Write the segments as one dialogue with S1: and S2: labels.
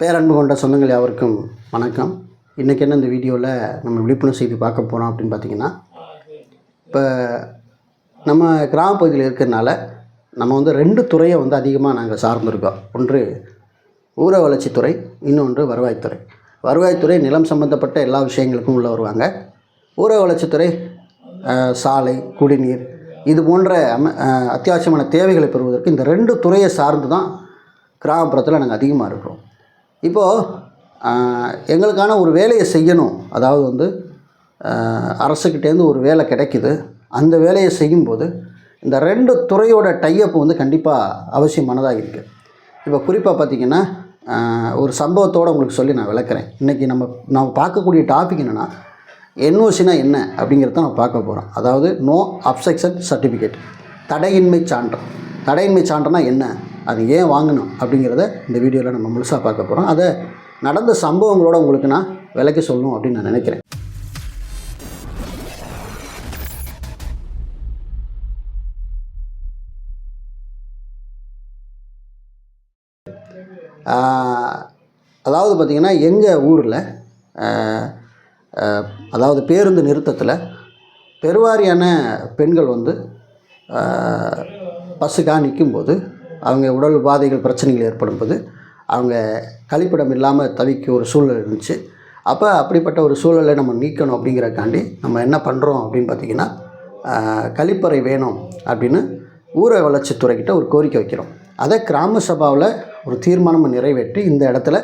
S1: பேரன்பு கொண்ட சொந்தங்கள் யாவருக்கும் வணக்கம். இன்றைக்கி என்ன இந்த வீடியோவில் நம்ம விழிப்புணர்வு செய்தி பார்க்க போகிறோம் அப்படின்னு பார்த்தீங்கன்னா இப்போ நம்ம கிராமப்பகுதியில் இருக்கிறனால நம்ம வந்து ரெண்டு துறையை வந்து அதிகமாக நாங்கள் சார்ந்திருக்கோம். ஒன்று ஊர வளர்ச்சித்துறை இன்னொன்று வருவாய்த்துறை. வருவாய்த்துறை நிலம் சம்பந்தப்பட்ட எல்லா விஷயங்களுக்கும் உள்ளே வருவாங்க. ஊர வளர்ச்சித்துறை சாலை குடிநீர் இது போன்ற அம அத்தியாவசியமான தேவைகளை பெறுவதற்கு இந்த ரெண்டு துறையை சார்ந்து தான் கிராமப்புறத்தில் நாங்கள் அதிகமாக இருக்கிறோம். இப்போது எங்களுக்கான ஒரு வேலையை செய்யணும். அதாவது வந்து அரசுக்கிட்டேருந்து ஒரு வேலை கிடைக்குது. அந்த வேலையை செய்யும்போது இந்த ரெண்டு துறையோட டைஅப் வந்து கண்டிப்பாக அவசியமானதாக இருக்குது இப்போ குறிப்பாக பார்த்தீங்கன்னா ஒரு சம்பவத்தோடு உங்களுக்கு சொல்லி நான் விளக்குறேன். இன்றைக்கி நம்ம நம்ம பார்க்கக்கூடிய டாபிக் என்னென்னா என்ஓசினா என்ன அப்படிங்கிறத நம்ம பார்க்க போகிறோம் அதாவது நோ அப்செக்ஷன் சர்டிஃபிகேட் தடையின்மை சான்று. தடையின்மை சான்றுனா என்ன? அது ஏன் வாங்கணும் அப்படிங்கிறத இந்த வீடியோவில் நம்ம முழுசாக பார்க்க போகிறோம் அதை நடந்த சம்பவங்களோட உங்களுக்கு நான் விலைக்கு சொல்லணும் அப்படின்னு நான் நினைக்கிறேன். அதாவது பார்த்திங்கன்னா எங்கள் ஊரில் அதாவது பேருந்து நிறுத்தத்தில் பெருவாரியான பெண்கள் வந்து பஸ்ஸுக்காக நிற்கும்போது அவங்க உடல் உபாதைகள் பிரச்சனைகள் ஏற்படும்போது அவங்க கழிப்பிடம் இல்லாமல் தவிக்க ஒரு சூழல் இருந்துச்சு. அப்போ அப்படிப்பட்ட ஒரு சூழலை நம்ம நீக்கணும் அப்படிங்கிறக்காண்டி நம்ம என்ன பண்ணுறோம் அப்படின்னு பார்த்திங்கன்னா கழிப்பறை வேணும் அப்படின்னு ஊர வளர்ச்சித்துறைக்கிட்ட ஒரு கோரிக்கை வைக்கிறோம். அதை கிராம சபாவில் ஒரு தீர்மானம் நிறைவேற்றி இந்த இடத்துல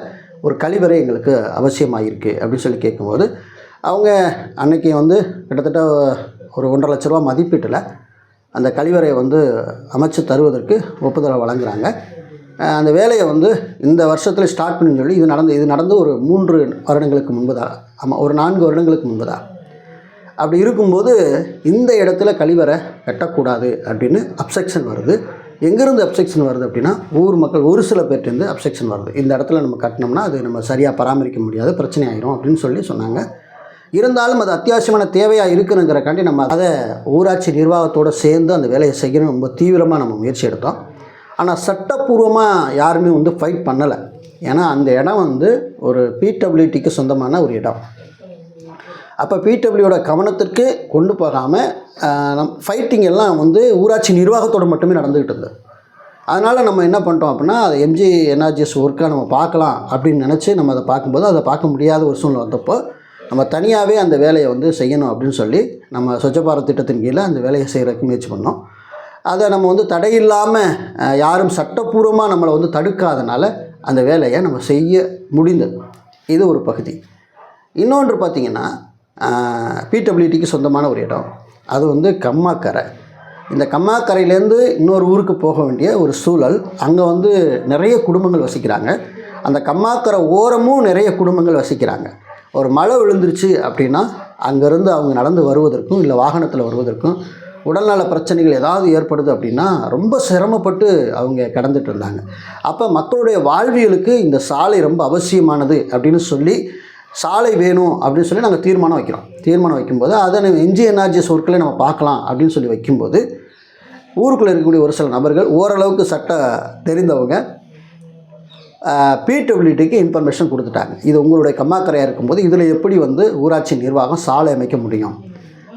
S1: ஒரு கழிவறை எங்களுக்கு அவசியமாகிருக்கு அப்படின்னு சொல்லி கேட்கும்போது அவங்க அன்னைக்கு வந்து கிட்டத்தட்ட ஒரு ஒன்றரை லட்ச ரூபா மதிப்பீட்டில் அந்த கழிவறையை வந்து அமைச்சு தருவதற்கு ஒப்புதலை வழங்குறாங்க. அந்த வேலையை வந்து இந்த வருஷத்தில் ஸ்டார்ட் பண்ணி சொல்லி இது நடந்து இது நடந்து ஒரு மூன்று வருடங்களுக்கு முன்பதா ஆமாம் ஒரு நான்கு வருடங்களுக்கு முன்பதா. அப்படி இருக்கும்போது இந்த இடத்துல கழிவறை கட்டக்கூடாது அப்படின்னு அப்செக்ஷன் வருது. எங்கேருந்து அப்செக்ஷன் வருது அப்படின்னா ஊர் மக்கள் ஒரு சில பேர்ட்டேருந்து அப்செக்ஷன் வருது. இந்த இடத்துல நம்ம கட்டினோம்னா அது நம்ம சரியாக பராமரிக்க முடியாது பிரச்சனை ஆயிரும் அப்படின்னு சொல்லி சொன்னாங்க. இருந்தாலும் அது அத்தியாவசியமான தேவையாக இருக்குனுங்கிறக்காண்டி நம்ம அதை ஊராட்சி நிர்வாகத்தோடு சேர்ந்து அந்த வேலையை செய்யணும் ரொம்ப தீவிரமாக நம்ம முயற்சி எடுத்தோம். ஆனால் சட்டப்பூர்வமாக யாருமே வந்து ஃபைட் பண்ணலை. ஏன்னா அந்த இடம் வந்து ஒரு பிடபிள்யூடிக்கு சொந்தமான ஒரு இடம். அப்போ பிடபிள்யூட கவனத்திற்கு கொண்டு போகாமல் நம் ஃபைட்டிங் எல்லாம் வந்து ஊராட்சி நிர்வாகத்தோடு மட்டுமே நடந்துக்கிட்டு இருந்தது. அதனால் நம்ம என்ன பண்ணிட்டோம் அப்படின்னா அதை எம்ஜி என்ஆர்ஜிஎஸ் ஒர்க்காக நம்ம பார்க்கலாம் அப்படின்னு நினச்சி நம்ம அதை பார்க்கும்போது அதை பார்க்க முடியாத ஒரு சூழ்நிலை வந்தப்போ நம்ம தனியாகவே அந்த வேலையை வந்து செய்யணும் அப்படின்னு சொல்லி நம்ம ஸ்வச்ச பாரத் திட்டத்தின் கீழே அந்த வேலையை செய்கிறதுக்கு முயற்சி பண்ணோம். அதை நம்ம வந்து தடையில்லாமல் யாரும் சட்டப்பூர்வமாக நம்மளை வந்து தடுக்காதனால அந்த வேலையை நம்ம செய்ய முடிந்தது. இது ஒரு பகுதி. இன்னொன்று பார்த்திங்கன்னா பிடபிள்யூடிக்கு சொந்தமான ஒரு இடம். அது வந்து கம்மாக்கரை. இந்த கம்மாக்கரையிலேருந்து இன்னொரு ஊருக்கு போக வேண்டிய ஒரு சூழல். அங்கே வந்து நிறைய குடும்பங்கள் வசிக்கிறாங்க. அந்த கம்மாக்கரை ஓரமும் நிறைய குடும்பங்கள் வசிக்கிறாங்க. ஒரு மழை விழுந்துருச்சு அப்படின்னா அங்கேருந்து அவங்க நடந்து வருவதற்கும் இல்லை வாகனத்தில் வருவதற்கும் உடல்நல பிரச்சனைகள் ஏதாவது ஏற்படுது அப்படின்னா ரொம்ப சிரமப்பட்டு அவங்க கடந்துட்டு இருந்தாங்க. அப்போ மக்களுடைய வாழ்வியலுக்கு இந்த சாலை ரொம்ப அவசியமானது அப்படின்னு சொல்லி சாலை வேணும் அப்படின்னு சொல்லி நாங்கள் தீர்மானம் வைக்கிறோம். தீர்மானம் வைக்கும்போது அதை நம்ம என்ஜிஎன்ஆர்ஜிஎஸ் ஒர்க்கில் நம்ம பார்க்கலாம் அப்படின்னு சொல்லி வைக்கும்போது ஊருக்குள்ளே இருக்கக்கூடிய ஒரு சில நபர்கள் ஓரளவுக்கு சட்ட தெரிந்தவங்க பிடபிள்யூடிக்கு இன்ஃபர்மேஷன் கொடுத்துட்டாங்க. இது உங்களுடைய கம்மாக்கரையாக இருக்கும்போது இதில் எப்படி வந்து ஊராட்சி நிர்வாகம் சாலை அமைக்க முடியும்?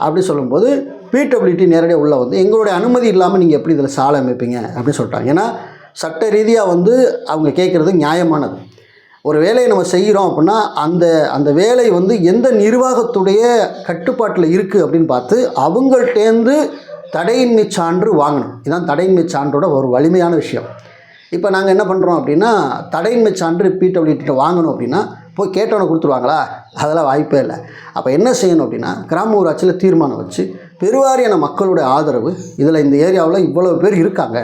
S1: அப்படி சொல்லும்போது பிடபிள்யூடி நேரடியாக உள்ளே வந்து எங்களுடைய அனுமதி இல்லாமல் நீங்கள் எப்படி இதில் சாலை அமைப்பீங்க? அப்படின்னு சொல்லிட்டாங்க. ஏன்னா சட்ட ரீதியாக வந்து அவங்க கேட்குறது நியாயமானது. ஒரு வேலையை நம்ம செய்கிறோம் அப்படின்னா அந்த அந்த வேலை வந்து எந்த நிர்வாகத்துடைய கட்டுப்பாட்டில் இருக்குது அப்படின்னு பார்த்து அவங்கள்டேந்து தடையின்மை சான்று வாங்கணும். இதுதான் தடையின்மை சான்றோட ஒரு வலிமையான விஷயம். இப்போ நாங்கள் என்ன பண்ணுறோம் அப்படின்னா தடையின்மை சான்று பிடபிள்யூடிட்ட வாங்கணும் அப்படின்னா போய் கேட்டவனை கொடுத்துருவாங்களா? அதெல்லாம் வாய்ப்பே இல்லை. அப்போ என்ன செய்யணும் அப்படின்னா கிராம ஊராட்சியில் தீர்மானம் வச்சு பெருவாரியான மக்களுடைய ஆதரவு இதில் இந்த ஏரியாவில் இவ்வளோ பேர் இருக்காங்க.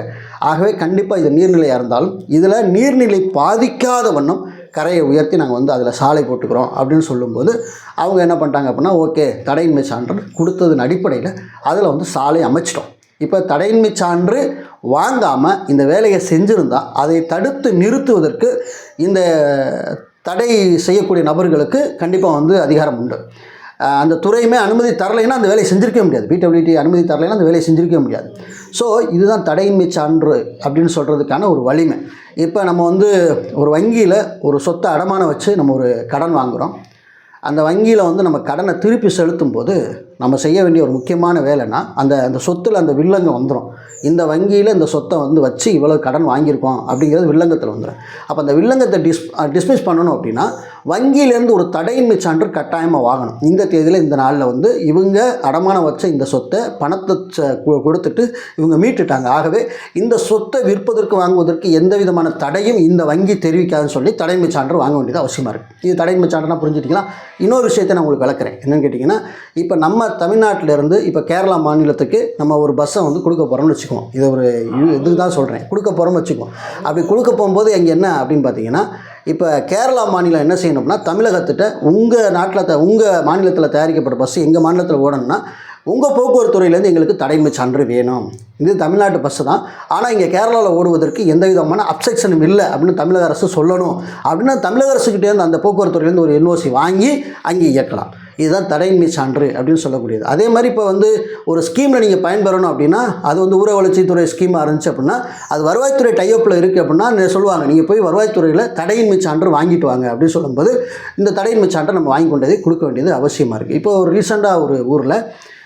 S1: ஆகவே கண்டிப்பாக இது நீர்நிலையாக இருந்தாலும் இதில் நீர்நிலை பாதிக்காத வண்ணம் கரையை உயர்த்தி நாங்கள் வந்து அதில் சாலை போட்டுக்கிறோம் அப்படின்னு சொல்லும்போது அவங்க என்ன பண்ணிட்டாங்க அப்படின்னா ஓகே தடையின்மை சான்று கொடுத்ததன் அடிப்படையில் அதில் வந்து சாலை அமைச்சிட்டோம். இப்போ தடையின்மை சான்று வாங்காமல் இந்த வேலையை செஞ்சுருந்தா அதை தடுத்து நிறுத்துவதற்கு இந்த தடை செய்யக்கூடிய நபர்களுக்கு கண்டிப்பாக வந்து அதிகாரம் உண்டு. அந்த துறையுமே அனுமதி தரலைன்னா அந்த வேலையை செஞ்சிருக்கவே முடியாது. பிடபிள்யூடி அனுமதி தரலைன்னா அந்த வேலையை செஞ்சிருக்க முடியாது. ஸோ இதுதான் தடையின்மை சான்று அப்படின்னு சொல்கிறதுக்கான ஒரு வலிமை. இப்போ நம்ம வந்து ஒரு வங்கியில் ஒரு சொத்தை அடமானம் வச்சு நம்ம ஒரு கடன் வாங்குகிறோம் அந்த வங்கியில் வந்து நம்ம கடனை திருப்பி செலுத்தும் போது நம்ம செய்ய வேண்டிய ஒரு முக்கியமான வேலைன்னா அந்த அந்த சொத்தில் அந்த வில்லங்கம் வந்துடும் இந்த வங்கியில் இந்த சொத்தை வந்து வச்சு இவ்வளோ கடன் வாங்கியிருக்கோம் அப்படிங்கிறது வில்லங்கத்தில் வந்துடும் அப்போ அந்த வில்லங்கத்தை டிஸ் டிஸ்மிஸ் பண்ணணும் அப்படின்னா வங்கியிலேருந்து ஒரு தடையின்மை சான்று கட்டாயமாக வாங்கணும். இந்த தேதியில் இந்த நாளில் வந்து இவங்க அடமானம் வச்ச இந்த சொத்தை பணத்தை ச- கு- கொடுத்துட்டு இவங்க மீட்டுட்டாங்க. ஆகவே இந்த சொத்தை விற்பதற்கு வாங்குவதற்கு எந்த விதமான தடையும் இந்த வங்கி தெரிவிக்காதுன்னு சொல்லி தடைமை சான்று வாங்க வேண்டியது அவசியமாக இருக்குது இது தடைமை சான்றுனா புரிஞ்சுட்டிங்களா? இன்னொரு விஷயத்தை நான் உங்களுக்கு விளக்குறேன். என்னன்னு கேட்டிங்கன்னா இப்போ நம்ம தமிழ்நாட்டில் இருந்து இப்போ கேரளா மாநிலத்துக்கு நம்ம ஒரு பஸ்ஸை வந்து கொடுக்க போகிறோம்னு வச்சுக்குவோம் இது ஒரு இது- இதுக்கு தான் சொல்கிறேன் கொடுக்க போகிறோம்னு வச்சுக்குவோம் அப்படி கொடுக்க போகும்போது இங்கே என்ன அப்படின்னு பார்த்தீங்கன்னா இப்போ கேரளா மாநிலம் என்ன செய்யணும்னா தமிழகத்திட்ட உங்கள் நாட்டில் த உங்கள் மாநிலத்தில் தயாரிக்கப்பட்ட பஸ் எங்கள் மாநிலத்தில் ஓடணும்னா உங்கள் போக்குவரத்து துறையிலேருந்து எங்களுக்கு தடைமை சான்று வேணும். இது தமிழ்நாட்டு பஸ்ஸு தான். ஆனால் இங்கே கேரளாவில் ஓடுவதற்கு எந்த விதமான அப்செக்ஷனும் இல்லை அப்படின்னு தமிழக அரசு சொல்லணும். அப்படின்னா தமிழக அரசுக்கிட்டேருந்து அந்த போக்குவரத்து துறையிலேருந்து ஒரு என்ஓசி வாங்கி அங்கே இயக்கலாம். இதுதான் தடையின்மை சான்று அப்படின்னு சொல்லக்கூடியது. அதே மாதிரி இப்போ வந்து ஒரு ஸ்கீமில் நீங்கள் பயன்பெறணும் அப்படின்னா அது வந்து ஊரக வளர்ச்சித்துறை ஸ்கீமாக இருந்துச்சு அப்படின்னா அது வருவாய்த்துறை டைப்பில் இருக்குது அப்படின்னா சொல்லுவாங்க. நீங்கள் போய் வருவாய்த்துறையில் தடையின்மை சான்று வாங்கிட்டு வாங்க அப்படின்னு சொல்லும்போது இந்த தடையின்மை சான்றை நம்ம வாங்கி கொண்டதை கொடுக்க வேண்டியது அவசியமாக இருக்குது இப்போ ஒரு ரீசெண்டாக ஒரு ஊரில்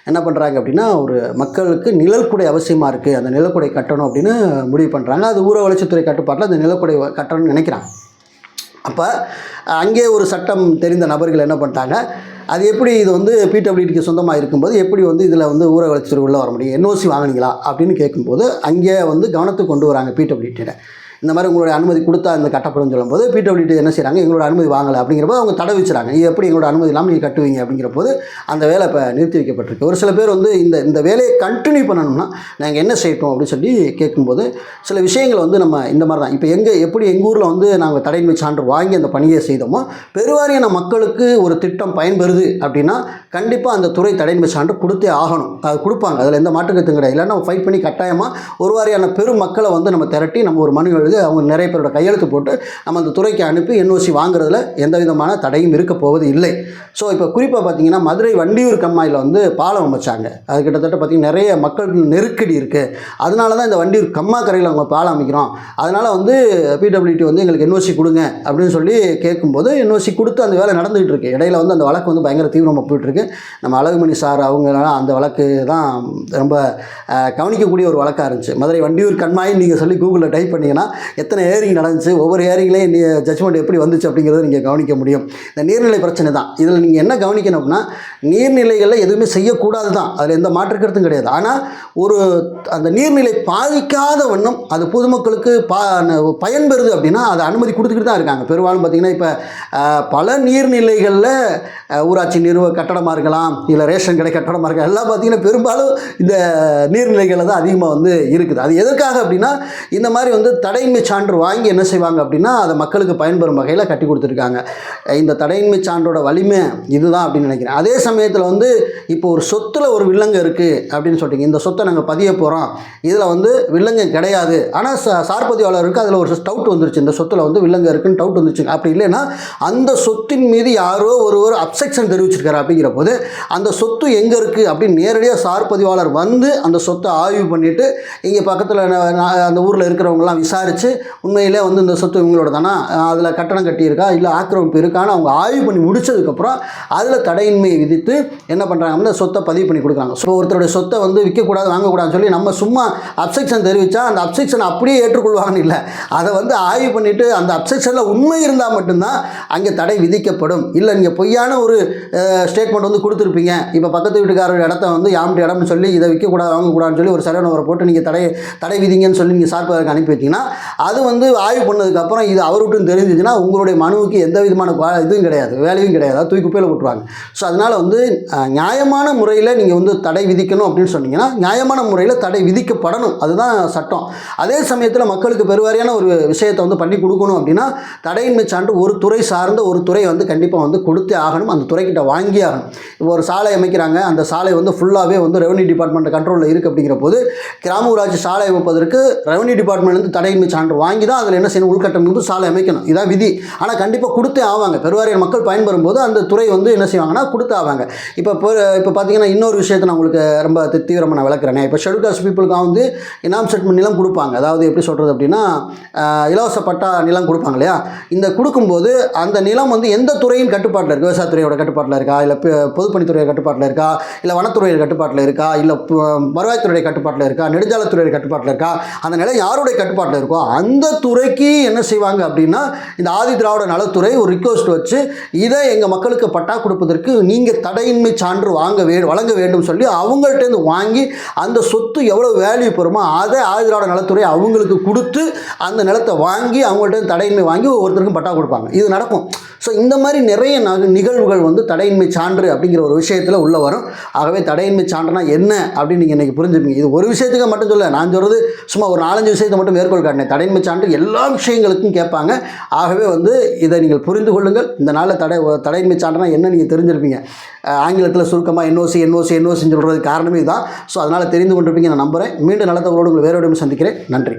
S1: என்ன பண்ணுறாங்க அப்படின்னா ஒரு மக்களுக்கு நிழல்குடை அவசியமாக இருக்குது அந்த நிலக்குடை கட்டணும் அப்படின்னு முடிவு பண்ணுறாங்க அது ஊர வளர்ச்சித்துறை கட்டுப்பாட்டில் அந்த நிலக்குடை கட்டணும்னு நினைக்கிறாங்க. அப்போ அங்கே ஒரு சட்டம் தெரிந்த நபர்கள் என்ன பண்ணிட்டாங்க அது எப்படி இது வந்து பிடபிள்யூடிக்கு சொந்தமாக இருக்கும்போது எப்படி வந்து இதில் வந்து ஊர வளர்ச்சி உள்ளே வர முடியும்? என்ஓசி வாங்கினீங்களா? அப்படின்னு கேட்கும்போது அங்கே வந்து கவனத்துக்கு கொண்டு வராங்க பிடபிள்யூடியில் இந்த மாதிரி உங்களுடைய அனுமதி கொடுத்தா இந்த கட்டப்படும் சொல்லும்போது பிடபிள்யூடி என்ன செய்கிறாங்க எங்களோட அனுமதி வாங்கலை. அப்படிங்கிறப்ப அவங்க தடை வச்சுறாங்க இது எப்படி எங்களோட அனுமதி இல்லாமல் நீங்கள் கட்டுவீங்க? அப்படிங்கிற போது அந்த வேலை இப்போ நிறுத்தி வைக்கப்பட்டிருக்கு. ஒரு சில பேர் வந்து இந்த இந்த வேலையை கண்டினியூ பண்ணணும்னா நாங்கள் என்ன செய்யட்டும் அப்படின்னு சொல்லி கேட்கும்போது சில விஷயங்கள் வந்து நம்ம இந்த மாதிரி தான். இப்போ எங்கே எப்படி எங்கள் ஊரில் வந்து நாங்கள் தடையின்மை சான்று வாங்கி அந்த பணியை செய்தோமோ பெருவாரியான மக்களுக்கு ஒரு திட்டம் பயன்பெறுது அப்படின்னா கண்டிப்பாக அந்த துறை தடையின்மை சான்று கொடுத்தே ஆகணும். அது கொடுப்பாங்க. அதில் எந்த மாற்றுக்கத்தும் கிடையாது. இல்லைன்னா நம்ம ஃபைட் பண்ணி கட்டாயமாக ஒரு வாரியான பெரும் மக்களை வந்து நம்ம திரட்டி நம்ம ஒரு மனு பொழுது அவங்க நிறைய பேரோட கையெழுத்து போட்டு நம்ம அந்த துறைக்கு அனுப்பி என்ஓசி வாங்குறதுல எந்த விதமான தடையும் இருக்க போவது இல்லை. ஸோ இப்போ குறிப்பாக பார்த்தீங்கன்னா மதுரை வண்டியூர் கம்மாயில் வந்து பாலம் அமைச்சாங்க. அது கிட்டத்தட்ட பார்த்திங்கன்னா நிறைய மக்கள் நெருக்கடி இருக்குது அதனால தான் இந்த வண்டியூர் கம்மா கரையில் அவங்க பாலம் அமைக்கிறோம். அதனால் வந்து பிடபிள்யூடி வந்து எங்களுக்கு என்ஓசி கொடுங்க அப்படின்னு சொல்லி கேட்கும்போது என்ஓசி கொடுத்து அந்த வேலை நடந்துகிட்டு இருக்கு. இடையில வந்து அந்த வழக்கு வந்து பயங்கர தீவிரமாக போயிட்டுருக்கு நம்ம அழகுமணி சார் அவங்களாம் அந்த வழக்கு தான் ரொம்ப கவனிக்கக்கூடிய ஒரு வழக்காக இருந்துச்சு. மதுரை வண்டியூர் கண்மாயின்னு நீங்கள் சொல்லி கூகுளில் டைப் பண்ணிங்கன்னா எத்தனை ஏரிங் நடந்துச்சு ஒவ்வொரு ஹேரிங்லேயும் நீ ஜட்ஜ்மெண்ட் எப்படி வந்துச்சு அப்படிங்கிறத நீங்கள் கவனிக்க முடியும். இந்த நீர்நிலை பிரச்சனை தான். இதில் நீங்கள் என்ன கவனிக்கணும் அப்படின்னா நீர்நிலைகளில் எதுவுமே செய்யக்கூடாது தான் அதில் எந்த மாற்று கருத்தும் கிடையாது. ஆனால் ஒரு அந்த நீர்நிலை பாதிக்காத வண்ணம் அது பொதுமக்களுக்கு பா பயன்பெறுது அப்படின்னா அதை அனுமதி கொடுத்துக்கிட்டு தான் இருக்காங்க. பெரும்பாலும் பார்த்திங்கன்னா இப்போ பல நீர்நிலைகளில் ஊராட்சி நிறுவ கட்டடமாக இருக்கலாம் இல்லை ரேஷன் கடை கட்டடமாக இருக்கலாம் எல்லாம் பார்த்திங்கன்னா பெரும்பாலும் இந்த நீர்நிலைகளில் தான் அதிகமாக வந்து இருக்குது. அது எதற்காக அப்படின்னா இந்த மாதிரி வந்து தடை தடையின்மை சான்று வாங்கி என்ன செய்வாங்க அப்படின்னா அதை மக்களுக்கு பயன்பெறும் வகையில் கட்டி கொடுத்துருக்காங்க. இந்த தடையின்மை சான்றோட வலிமை இதுதான் அப்படின்னு நினைக்கிறேன். அதே சமயத்தில் வந்து இப்போ ஒரு சொத்தில் ஒரு வில்லங்கு இருக்குது அப்படின்னு சொல்லிட்டீங்க இந்த சொத்தை நாங்கள் பதிய போகிறோம் இதில் வந்து வில்லங்கு கிடையாது. ஆனால் ச சார்பதிவாளருக்கு அதில் ஒரு டவுட் வந்துருச்சு. இந்த சொத்தில் வந்து வில்லங்கு இருக்குன்னு டவுட் வந்துருச்சு. அப்படி இல்லைன்னா அந்த சொத்தின் மீது யாரோ ஒருவர் அப்செக்ஷன் தெரிவிச்சிருக்காரு அப்படிங்கிற போது அந்த சொத்து எங்கே இருக்குது அப்படின்னு நேரடியாக சார்பதிவாளர் வந்து அந்த சொத்தை ஆய்வு பண்ணிவிட்டு இங்கே பக்கத்தில் அந்த ஊரில் இருக்கிறவங்கலாம் விசாரித்து உண்மையிலே வந்து இந்த சொத்து இவங்களோட தானா? அதில் கட்டணம் கட்டியிருக்கா? இல்லை ஆக்கிரமிப்பு இருக்கான்னு அவங்க ஆய்வு பண்ணி முடிச்சதுக்கப்புறம் அதில் தடையின்மையை விதித்து என்ன பண்ணுறாங்க அப்படின்னா சொத்தை பதிவு பண்ணி கொடுக்குறாங்க. ஸோ ஒருத்தருடைய சொத்தை வந்து விற்கக்கூடாது வாங்கக்கூடாதுன்னு சொல்லி நம்ம சும்மா அப்செக்ஷன் தெரிவித்தா அந்த அப்செக்ஷன் அப்படியே ஏற்றுக்கொள்வாங்கன்னு இல்லை. அதை வந்து ஆய்வு பண்ணிவிட்டு அந்த அப்செக்ஷனில் உண்மை இருந்தால் மட்டும்தான் அங்கே தடை விதிக்கப்படும். இல்லை நீங்கள் பொய்யான ஒரு ஸ்டேட்மெண்ட் வந்து கொடுத்துருப்பீங்க. இப்போ பக்கத்து வீட்டுக்காரர் இடத்த வந்து யாம்ட்டு இடம்னு சொல்லி இதை விற்கக்கூடாது வாங்கக்கூடாதுன்னு சொல்லி ஒரு சரியான ஒரு போட்டு நீங்கள் தடை தடை விதிங்கன்னு சொல்லி நீங்கள் சார்பாக அனுப்பி வச்சிங்கன்னா அது வந்து ஆய்வு பண்ணதுக்கப்புறம் இது அவர் விட்டுன்னு தெரிஞ்சிச்சுன்னா உங்களுடைய மனுவுக்கு எந்த விதமான இதுவும் கிடையாது வேலையும் கிடையாது. தூக்கி குப்பையில் விட்டுருவாங்க ஸோ அதனால் வந்து நியாயமான முறையில் நீங்கள் வந்து தடை விதிக்கணும் அப்படின்னு சொன்னீங்கன்னா நியாயமான முறையில் தடை விதிக்கப்படணும். அதுதான் சட்டம். அதே சமயத்தில் மக்களுக்கு பெருவாரியான ஒரு விஷயத்தை வந்து பண்ணி கொடுக்கணும் அப்படின்னா தடையின்மை சான்று ஒரு துறை சார்ந்த ஒரு துறை வந்து கண்டிப்பாக வந்து கொடுத்தே ஆகணும். அந்த துறைக்கிட்ட வாங்கி ஆகணும். இப்போ ஒரு சாலை அமைக்கிறாங்க. அந்த சாலை வந்து ஃபுல்லாகவே வந்து ரெவன்யூ டிபார்ட்மெண்ட் கண்ட்ரோலில் இருக்குது அப்படிங்கிற போது கிராம ஊராட்சி சாலை அமைப்பதற்கு ரெவன்யூ டிபார்ட்மெண்ட்லேருந்து தடையின்மை சான்று சான்று வாங்கி தான் அதில் என்ன செய்யணும் உள்கட்டமைப்பு சாலை அமைக்கணும். இதான் விதி. ஆனால் கண்டிப்பாக கொடுத்தே ஆவாங்க. பெருவாரியான மக்கள் பயன்பெறும் போது அந்த துறை வந்து என்ன செய்வாங்கன்னா கொடுத்து ஆவாங்க. இப்போ இப்போ பார்த்தீங்கன்னா இன்னொரு விஷயத்தை நான் உங்களுக்கு ரொம்ப தீவிரமாக நான் விளக்குறேனே. இப்போ ஷெடியூல் காஸ்ட் பீப்புளுக்கு வந்து இனாம் செட் நிலம் கொடுப்பாங்க. அதாவது எப்படி சொல்கிறது அப்படின்னா இலவச பட்டா நிலம் கொடுப்பாங்க இல்லையா? இந்த கொடுக்கும்போது அந்த நிலம் வந்து எந்த துறையின் கட்டுப்பாட்டில் இருக்குது விவசாயத்துறையோட கட்டுப்பாட்டில் இருக்கா? இல்லை பொதுப்பணித்துறை கட்டுப்பாட்டில் இருக்கா? இல்லை வனத்துறையோட கட்டுப்பாட்டில் இருக்கா? இல்லை வருவாய்த்துறை கட்டுப்பாட்டில் இருக்கா? நெடுஞ்சாலைத்துறை கட்டுப்பாட்டில் இருக்கா? அந்த நிலம் யாருடைய கட்டுப்பாட்டில் இருக்கோ அந்த துறைக்கு என்ன செய்வாங்க அப்படின்னா இந்த ஆதி திராவிட நலத்துறை ஒரு ரிக்வஸ்ட் வச்சு இதை எங்கள் மக்களுக்கு பட்டா கொடுப்பதற்கு நீங்கள் தடையின்மை சான்று வாங்க வே வழங்க வேண்டும் சொல்லி அவங்கள்ட்டேருந்து வாங்கி அந்த சொத்து எவ்வளோ வேல்யூ பெறுமோ அதை ஆதி திராவிட நலத்துறை அவங்களுக்கு கொடுத்து அந்த நிலத்தை வாங்கி அவங்கள்ட்ட தடையின்மை வாங்கி ஒவ்வொருத்தருக்கும் பட்டா கொடுப்பாங்க. இது நடக்கும். ஸோ இந்த மாதிரி நிறைய நக- நிகழ்வுகள் வந்து தடையின்மை சான்று அப்படிங்கிற ஒரு விஷயத்தில் உள்ளே வரும். ஆகவே தடையின்மை சான்றுனா என்ன அப்படின்னு நீங்கள் இன்றைக்கி புரிஞ்சுப்பீங்க. இது ஒரு விஷயத்துக்கு மட்டும் சொல்ல நான் சொல்கிறது சும்மா ஒரு நாலஞ்சு விஷயத்தை மட்டும் மேற்கோள் காட்டினேன். தடையின்மை சான்று எல்லா விஷயங்களுக்கும் கேட்பாங்க. ஆகவே வந்து இதை நீங்கள் புரிந்து கொள்ளுங்கள். இந்த நாளில் தடை தடையின்மை சான்றுனா என்ன நீங்கள் தெரிஞ்சிருப்பீங்க. ஆங்கிலத்தில் சுருக்கமாக என்ஓசி என்ஓசி என்ஓசின்னு சொல்கிறது காரணமே இதுதான் ஸோ அதனால் தெரிந்து கொண்டிருப்பீங்க நான் நம்புகிறேன் மீண்டும் நல்ல தகவலோடு உங்களை வேறு சந்திக்கிறேன். நன்றி.